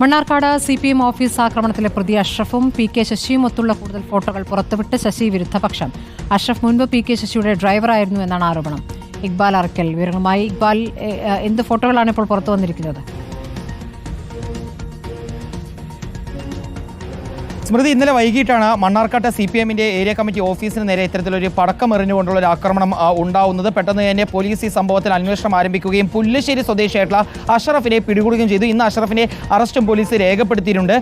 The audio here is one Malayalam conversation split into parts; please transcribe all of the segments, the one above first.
Mannarkkad C P M office ആക്രമണത്തിലെ പ്രതി അഷ്റഫും പി കെ ശശിയും ഒത്തുള്ള കൂടുതൽ ഫോട്ടോകൾ പുറത്തുവിട്ട് ശശി വിരുദ്ധപക്ഷം. അഷ്റഫ് മുൻപ് പി കെ ശശിയുടെ ഡ്രൈവറായിരുന്നു എന്നാണ് ആരോപണം. ഇക്ബാൽ അറക്കൽ വിവരങ്ങളുമായി. ഇക്ബാൽ എന്ത് ഫോട്ടോകളാണ് ഇപ്പോൾ പുറത്തു വന്നിരിക്കുന്നത്? സ്മൃതി ഇന്നലെ വൈകിട്ടാണ് മണ്ണാർക്കാട്ട് സി പി എമ്മിന്റെ ഏരിയ കമ്മിറ്റി ഓഫീസിന് നേരെ ഇത്തരത്തിലൊരു പടക്കം എറിഞ്ഞുകൊണ്ടുള്ള ഒരു ആക്രമണം ഉണ്ടാവുന്നത്. പെട്ടെന്ന് തന്നെ പോലീസ് ഈ സംഭവത്തിൽ അന്വേഷണം ആരംഭിക്കുകയും പുല്ലശ്ശേരി സ്വദേശിയായിട്ടുള്ള അഷറഫിനെ പിടികൂടുകയും ചെയ്തു. ഇന്ന് അഷറഫിനെ അറസ്റ്റും പോലീസ് രേഖപ്പെടുത്തിയിട്ടുണ്ട്.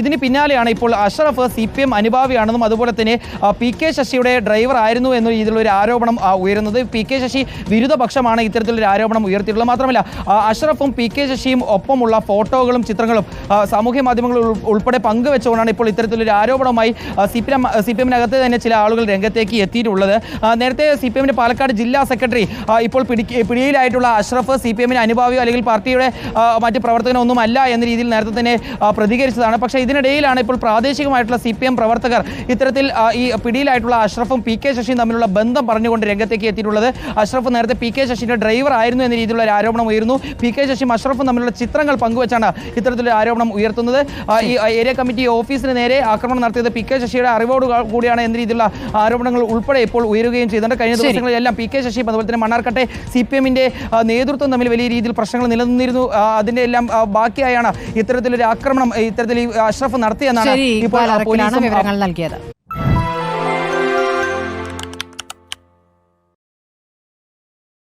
ഇതിന് പിന്നാലെയാണ് ഇപ്പോൾ അഷറഫ് സി പി എം അനുഭാവിയാണെന്നും അതുപോലെ തന്നെ പി കെ ശശിയുടെ ഡ്രൈവർ ആയിരുന്നു എന്ന രീതിയിലുള്ള ഒരു ആരോപണം ഉയരുന്നത്. പി കെ ശശി വിരുദ്ധ പക്ഷമാണ് ഇത്തരത്തിലൊരു ആരോപണം ഉയർത്തിയിട്ടുള്ളത്. മാത്രമല്ല അഷറഫും പി കെ ശശിയും ഒപ്പമുള്ള ഫോട്ടോകളും ചിത്രങ്ങളും സാമൂഹ്യ മാധ്യമങ്ങളിൽ ഉൾപ്പെടെ പങ്കുവെച്ചുകൊണ്ടാണ് ഇപ്പോൾ ഇത്തരത്തിലൊരു ആരോപണവുമായി C P M C P എമ്മിനകത്ത് തന്നെ ചില ആളുകൾ രംഗത്തേക്ക് എത്തിയിട്ടുള്ളത്. നേരത്തെ സി പി എമ്മിന്റെ പാലക്കാട് ജില്ലാ സെക്രട്ടറി ഇപ്പോൾ പിടിക്ക് പിടിയിലായിട്ടുള്ള അഷ്റഫ് സി പി എമ്മിന് അനുഭാവിയോ അല്ലെങ്കിൽ പാർട്ടിയുടെ മറ്റ് പ്രവർത്തകനോ ഒന്നും അല്ല എന്ന രീതിയിൽ നേരത്തെ തന്നെ പ്രതികരിച്ചതാണ്. പക്ഷേ ഇതിനിടയിലാണ് ഇപ്പോൾ പ്രാദേശികമായിട്ടുള്ള സി പി എം പ്രവർത്തകർ ഇത്തരത്തിൽ ഈ പിടിയിലായിട്ടുള്ള അഷ്റഫും പി കെ ശശിയും തമ്മിലുള്ള ബന്ധം പറഞ്ഞുകൊണ്ട് രംഗത്തേക്ക് എത്തിയിട്ടുള്ളത്. അഷ്റഫ് നേരത്തെ പി കെ ശശിയുടെ ഡ്രൈവർ ആയിരുന്നു എന്ന രീതിയിലുള്ള ഒരു ആരോപണം ഉയർന്നു പി കെ ശശിയും അഷ്റഫും തമ്മിലുള്ള ചിത്രങ്ങൾ പങ്കുവച്ചാണ് ഇത്തരത്തിലൊരു ആരോപണം ഉയർത്തുന്നത്. ഈ ഏരിയ കമ്മിറ്റി ഓഫീസിന് നേരെ ആക്രമണം നടത്തിയത് പി കെ ശശിയുടെ അറിവോട് കൂടിയാണ് എന്ന രീതിയിലുള്ള ആരോപണങ്ങൾ ഉൾപ്പെടെ ഇപ്പോൾ ഉയരുകയും ചെയ്തിട്ടുണ്ട്. കഴിഞ്ഞ ദിവസങ്ങളിൽ ദിവസങ്ങളിലെല്ലാം പി കെ ശശിയും അതുപോലെ തന്നെ മണ്ണാർക്കട്ടെ സി പി എമ്മിന്റെ നേതൃത്വം തമ്മിൽ വലിയ രീതിയിൽ പ്രശ്നങ്ങൾ നിലനിന്നിരുന്നു. അതിന്റെ എല്ലാം ബാക്കിയായാണ് ഇത്തരത്തിലൊരു ആക്രമണം ഇത്തരത്തിൽ അഷ്റഫ് നടത്തിയെന്നാണ് ഇപ്പോൾ പോലീസും വിവരങ്ങൾ നൽകിയത്.